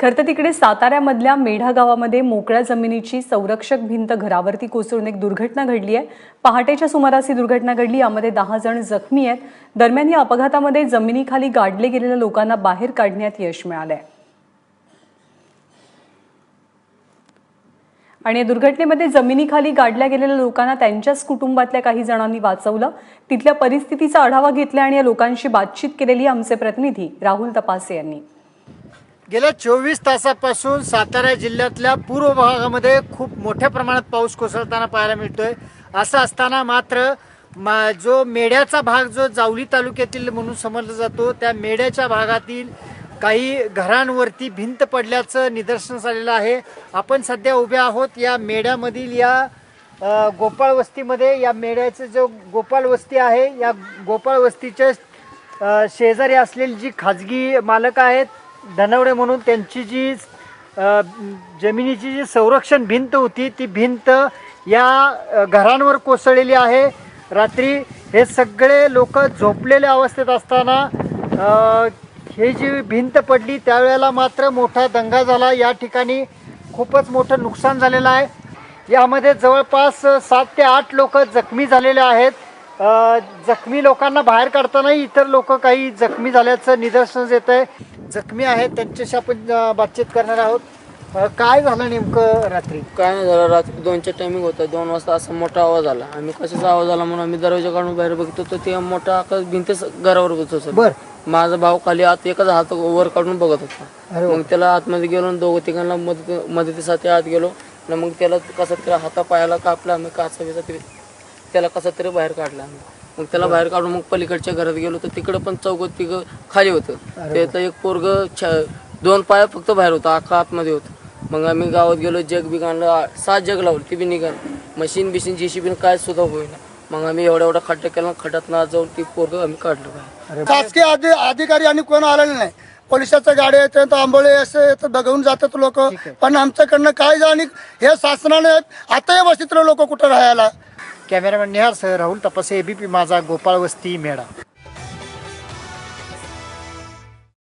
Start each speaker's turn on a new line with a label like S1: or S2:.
S1: खरं तर तिकडे साताऱ्यामधल्या मेढा गावामध्ये मोकळ्या जमिनीची संरक्षक भिंत घरावरती कोसळून एक दुर्घटना घडली आहे. पहाटेच्या सुमारास ही दुर्घटना घडली. यामध्ये दहा जण जखमी आहेत. दरम्यान या अपघातामध्ये जमिनीखाली गाडले गेलेल्या लोकांना बाहेर काढण्यात यश मिळालंय. आणि या दुर्घटनेमध्ये जमिनीखाली गाडल्या गेलेल्या लोकांना त्यांच्याच कुटुंबातल्या काही जणांनी वाचवलं. तिथल्या परिस्थितीचा आढावा घेतला आणि या लोकांशी बातचीत केलेली आमचे प्रतिनिधी राहुल तपासे यांनी.
S2: गेल्या चोवीस तासापासून सातारा जिल्ह्यातल्या पूर्व भागामध्ये खूप मोठ्या प्रमाणात पाऊस कोसळताना पाहायला मिळतोय. असं असताना मात्र मा जो मेढ्याचा भाग जो जावली तालुक्यातील म्हणून समजला जातो त्या मेढ्याच्या भागातील काही घरांवरती भिंत पडल्याचं निदर्शनास आलेलं आहे. आपण सध्या उभे आहोत या मेढ्यामधील या गोपाळ वस्तीमध्ये या मेढ्याचं जो गोपाळ वस्ती आहे या गोपाळ वस्तीच्या शेजारी असलेली जी खाजगी मालक आहेत धनवडे म्हणून त्यांची जी जमिनीची जी संरक्षण भिंत होती ती भिंत या घरांवर कोसळलेली आहे. रात्री हे सगळे लोक झोपलेल्या अवस्थेत असताना हे ही जी भिंत पडली त्यावेळेला मात्र मोठा दंगा झाला. या ठिकाणी खूपच मोठं नुकसान झालेलं आहे. यामध्ये जवळपास सात ते आठ लोक जखमी झालेले आहेत. जखमी लोकांना बाहेर काढतानाही इतर लोक काही जखमी झाल्याचं निदर्शन येत आहे जखमी आहेत त्यांच्याशी आपण अ, बातचीत करणार आहोत. अ, काय झालं नेमकं रात्री?
S3: काय नाही झालं रात्री दोनच्या टायमिंग होता. दोन वाजता असा मोठा आवाज आला. आम्ही कशाचा आवाज आला म्हणून आम्ही दरवाजा काढून बाहेर बघतो तर ते मोठा आकाश भिंतीच घरावर बसतो सर
S2: बर.
S3: माझा भाऊ खाली आत एकाच हात वर काढून बघत होता.
S2: अरे वा.
S3: मग त्याला आतमध्ये गेलो आणि दोघं तिघांना मदत मदतीसाठी आत गेलो. आणि मग त्याला कसा तरी हाता पायाला कापला. आम्ही काचा बिचा तरी त्याला कसा तरी बाहेर काढला. आम्ही मग त्याला बाहेर काढून मग पलीकडच्या घरात गेलो तर तिकडं पण चौघ तिघ खाली होतं. त्यातलं एक पोरग दोन पाया फक्त बाहेर होता अख्खा आतमध्ये होतं. मग आम्ही गावात गेलो जग बिग आणलं सात जग लावलं ती बी निघाल. मशीन बिशीन जेसीबी काय सुद्धा होईना. मग आम्ही एवढा एवढा खड्डा केला खड्ड्यात ना जाऊन ती पोरग आम्ही काढलं बाहेर.
S4: शासकीय अधि अधिकारी आणि कोण आलेले नाही. पोलिसाच्या गाड्या येतात आंबोळे असे येतात बघून जातात लोक. पण आमच्याकडनं काय जा आणि हे शासनाने आता बसतील लोक कुठं राहायला?
S2: कॅमेरामॅन निहार सह राहुल तपासे एबीपी माझा गोपाळ वस्ती मेळा.